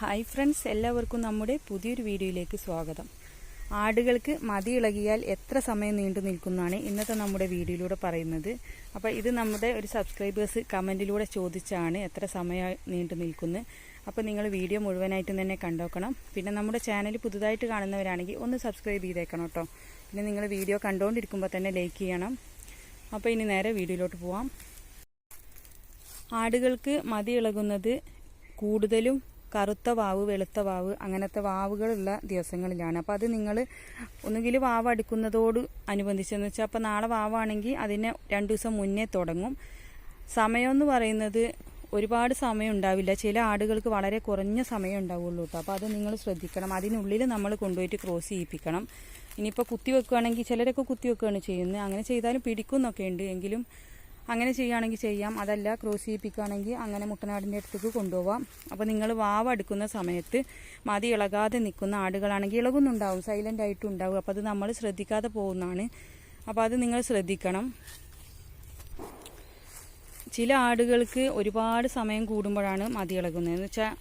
Hi friends എല്ലാവർക്കും നമ്മുടെ പുതിയൊരു വീഡിയോയിലേക്ക് സ്വാഗതം. ആടുകൾക്ക് മതി ഇളകിയാൽ എത്ര സമയം നീണ്ടു നിൽക്കുന്നതാണ് ഇന്നത്തെ നമ്മുടെ വീഡിയോയിലൂടെ പറയുന്നത്. അപ്പോൾ ഇത് നമ്മുടെ ഒരു സബ്സ്ക്രൈബേഴ്സ് കമന്റിലൂടെ ചോദിച്ചാണ് എത്ര സമയം നീണ്ടു നിൽക്കുന്നത് അപ്പോൾ നിങ്ങൾ വീഡിയോ മുഴുവനായിട്ടും തന്നെ കണ്ടോക്കണം. പിന്നെ നമ്മുടെ ചാനൽ പുതുതായിട്ട് കാണുന്നവരാണെങ്കിൽ ഒന്ന് സബ്സ്ക്രൈബ് ചെയ്തേക്കണം കേട്ടോ പിന്നെ നിങ്ങൾ വീഡിയോ കണ്ടുകൊണ്ടിരിക്കുമ്പോൾ തന്നെ ലൈക്ക് ചെയ്യണം. അപ്പോൾ ഇനി നേരെ വീഡിയോയിലോട്ട് പോവാം. ആടുകൾക്ക് മതി ഇളകുന്നത് കൂടുതലും കറുത്ത വാവ് വെളുത്ത വാവ് അങ്ങനത്തെ വാവുകളുള്ള ദിവസങ്ങളിലാണ്. അപ്പോൾ അത് നിങ്ങൾ ഒന്നുകിൽ വാവ് അടുക്കുന്നതോട് അനുബന്ധിച്ചെന്ന് വെച്ചാൽ അപ്പോൾ നാളെ വാവാണെങ്കിൽ അതിനെ രണ്ട് ദിവസം മുന്നേ തുടങ്ങും. സമയം എന്ന് പറയുന്നത് ഒരുപാട് സമയം ഉണ്ടാവില്ല. ചില ആടുകൾക്ക് വളരെ കുറഞ്ഞ സമയം ഉണ്ടാവുള്ളൂ കേട്ടോ അപ്പോൾ അത് നിങ്ങൾ ശ്രദ്ധിക്കണം. അതിനുള്ളിൽ നമ്മൾ കൊണ്ടുപോയിട്ട് ക്രോസ് ചെയ്യിപ്പിക്കണം. ഇനിയിപ്പോൾ കുത്തി വെക്കുകയാണെങ്കിൽ ചിലരൊക്കെ കുത്തി വെക്കുകയാണ് ചെയ്യുന്നത്. അങ്ങനെ ചെയ്താലും പിടിക്കുന്നൊക്കെ ഉണ്ട്. എങ്കിലും അങ്ങനെ ചെയ്യുകയാണെങ്കിൽ ചെയ്യാം. അതല്ല ക്രോസ് ചെയ്യിപ്പിക്കുകയാണെങ്കിൽ അങ്ങനെ മുട്ടനാടിന്റെ അടുത്തേക്ക് കൊണ്ടുപോവാം. അപ്പോൾ നിങ്ങൾ വാവ് അടുക്കുന്ന സമയത്ത് മതി ഇളകാതെ നിൽക്കുന്ന ആടുകളാണെങ്കിൽ ഇളകുന്നുണ്ടാവും സൈലന്റ് ആയിട്ടും ഉണ്ടാവും. അപ്പോൾ അത് നമ്മൾ ശ്രദ്ധിക്കാതെ പോകുന്നതാണ്. അപ്പോൾ അത് നിങ്ങൾ ശ്രദ്ധിക്കണം. ചില ആടുകൾക്ക് ഒരുപാട് സമയം കൂടുമ്പോഴാണ് മതി ഇളകുന്നത്. എന്ന് വെച്ചാൽ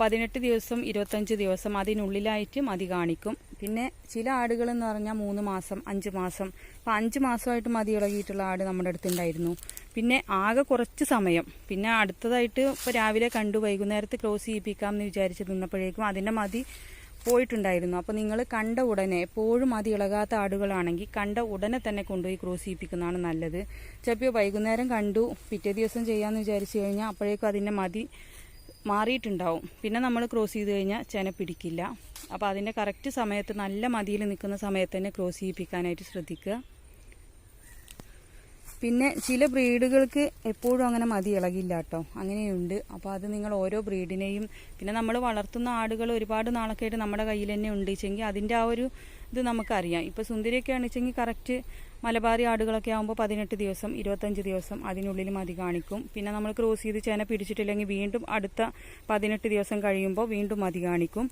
പതിനെട്ട് ദിവസം ഇരുപത്തഞ്ച് ദിവസം അതിനുള്ളിലായിട്ട് മതി കാണിക്കും. പിന്നെ ചില ആടുകൾ എന്ന് പറഞ്ഞാൽ മൂന്ന് മാസം അഞ്ച് മാസം. അപ്പം അഞ്ച് മാസമായിട്ട് മതി ഇളകിയിട്ടുള്ള ആട് നമ്മുടെ അടുത്തുണ്ടായിരുന്നു പിന്നെ ആകെ കുറച്ച് സമയം. പിന്നെ അടുത്തതായിട്ട് ഇപ്പോൾ രാവിലെ കണ്ടു വൈകുന്നേരത്ത് ക്ലോസ് ചെയ്യിപ്പിക്കാം എന്ന് വിചാരിച്ച് നിന്നപ്പോഴേക്കും അതിന്റെ മതി പോയിട്ടുണ്ടായിരുന്നു. അപ്പോൾ നിങ്ങൾ കണ്ട ഉടനെ എപ്പോഴും മതി ഇളകാത്ത ആടുകളാണെങ്കിൽ കണ്ട ഉടനെ തന്നെ കൊണ്ടുപോയി ക്രോസ് ചെയ്യിപ്പിക്കുന്നതാണ് നല്ലത്. ചിലപ്പോൾ വൈകുന്നേരം കണ്ടു പിറ്റേ ദിവസം ചെയ്യാമെന്ന് വിചാരിച്ചു കഴിഞ്ഞാൽ അപ്പോഴേക്കും അതിന്റെ മതി മാറിയിട്ടുണ്ടാവും. പിന്നെ നമ്മൾ ക്രോസ് ചെയ്ത് കഴിഞ്ഞാൽ ചെന പിടിക്കില്ല. അപ്പോൾ അതിന്റെ കറക്റ്റ് സമയത്ത് നല്ല മതിയിൽ നിൽക്കുന്ന സമയത്ത് തന്നെ ക്രോസ് ചെയ്യിപ്പിക്കാനായിട്ട് ശ്രദ്ധിക്കുക. പിന്നെ ചില ബ്രീഡുകൾക്ക് എപ്പോഴും അങ്ങനെ മതി ഇളകില്ല കേട്ടോ അങ്ങനെയുണ്ട്. അപ്പോൾ അത് നിങ്ങൾ ഓരോ ബ്രീഡിനെയും പിന്നെ നമ്മൾ വളർത്തുന്ന ആടുകൾ ഒരുപാട് നാളൊക്കെ ആയിട്ട് നമ്മുടെ കയ്യിൽ തന്നെ ഉണ്ട്. വെച്ചെങ്കിൽ അതിന്റെ ആ ഒരു ഇത് നമുക്കറിയാം. ഇപ്പോൾ സുന്ദരിയൊക്കെ ആണെച്ചെങ്കിൽ കറക്റ്റ് മലബാറി ആടുകളൊക്കെ ആകുമ്പോൾ പതിനെട്ട് ദിവസം ഇരുപത്തഞ്ച് ദിവസം അതിനുള്ളിൽ മതി കാണിക്കും. പിന്നെ നമ്മൾ ക്രോസ് ചെയ്ത് ചേന പിടിച്ചിട്ടില്ലെങ്കിൽ വീണ്ടും അടുത്ത പതിനെട്ട് ദിവസം കഴിയുമ്പോൾ വീണ്ടും മതി കാണിക്കും.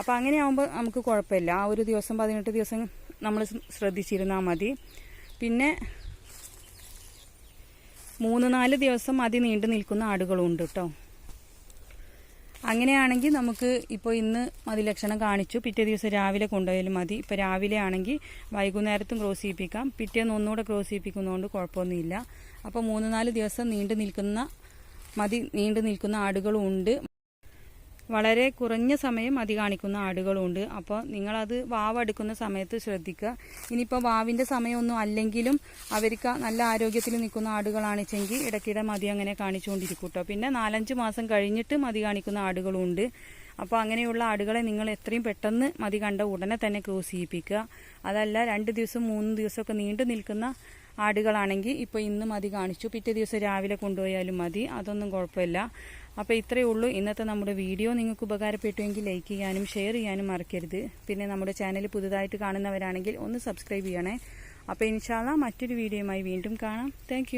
അപ്പോൾ അങ്ങനെ ആകുമ്പോൾ നമുക്ക് കുഴപ്പമില്ല. ആ ഒരു ദിവസം പതിനെട്ട് ദിവസം നമ്മൾ ശ്രദ്ധിച്ചിരുന്നാൽ മതി. പിന്നെ മൂന്ന് നാല് ദിവസം അതി നീണ്ടു നിൽക്കുന്ന ആടുകളും ഉണ്ട് കേട്ടോ അങ്ങനെയാണെങ്കിൽ നമുക്ക് ഇപ്പോൾ ഇന്ന് മതി ലക്ഷണം കാണിച്ചു. പിറ്റേ ദിവസം രാവിലെ കൊണ്ടുപോയാലും മതി. ഇപ്പോൾ രാവിലെ ആണെങ്കിൽ വൈകുന്നേരത്തും ക്രോസ് ചെയ്യിപ്പിക്കാം. പിറ്റേന്ന് ഒന്നുകൂടെ ക്രോസ് ചെയ്യിപ്പിക്കുന്നതുകൊണ്ട് കുഴപ്പമൊന്നുമില്ല. അപ്പോൾ മൂന്ന് നാല് ദിവസം നീണ്ടു നിൽക്കുന്ന മതി നീണ്ടു നിൽക്കുന്ന ആടുകളും ഉണ്ട്. വളരെ കുറഞ്ഞ സമയം മതി കാണിക്കുന്ന ആടുകളുണ്ട്. അപ്പോൾ നിങ്ങളത് വാവ് എടുക്കുന്ന സമയത്ത് ശ്രദ്ധിക്കുക. ഇനിയിപ്പോൾ വാവിന്റെ സമയമൊന്നും അല്ലെങ്കിലും അവർക്ക് നല്ല ആരോഗ്യത്തിൽ നിൽക്കുന്ന ആടുകളാണെച്ചെങ്കിൽ ഇടയ്ക്കിടെ മതി അങ്ങനെ കാണിച്ചുകൊണ്ടിരിക്കും കേട്ടോ. പിന്നെ നാലഞ്ച് മാസം കഴിഞ്ഞിട്ട് മതി കാണിക്കുന്ന ആടുകളുണ്ട്. അപ്പോൾ അങ്ങനെയുള്ള ആടുകളെ നിങ്ങൾ എത്രയും പെട്ടെന്ന് മതി കണ്ട ഉടനെ തന്നെ ക്രോസ് ചെയ്യിപ്പിക്കുക. അതല്ല രണ്ട് ദിവസം മൂന്ന് ദിവസമൊക്കെ നീണ്ടു നിൽക്കുന്ന ആടുകളാണെങ്കിൽ ഇപ്പോൾ ഇന്ന് മതി കാണിച്ചു. പിറ്റേ ദിവസം രാവിലെ കൊണ്ടുപോയാലും മതി. അതൊന്നും കുഴപ്പമില്ല. അപ്പോൾ ഇത്രയേ ഉള്ളൂ. ഇന്നത്തെ നമ്മുടെ വീഡിയോ. നിങ്ങൾക്ക് ഉപകാരപ്പെട്ടുവെങ്കിൽ ലൈക്ക് ചെയ്യാനും ഷെയർ ചെയ്യാനും മറക്കരുത്. പിന്നെ നമ്മുടെ ചാനൽ പുതുതായിട്ട് കാണുന്നവരാണെങ്കിൽ ഒന്ന് സബ്സ്ക്രൈബ് ചെയ്യണേ. അപ്പോൾ ഇൻഷാല്ല മറ്റൊരു വീഡിയോയുമായി വീണ്ടും കാണാം. താങ്ക്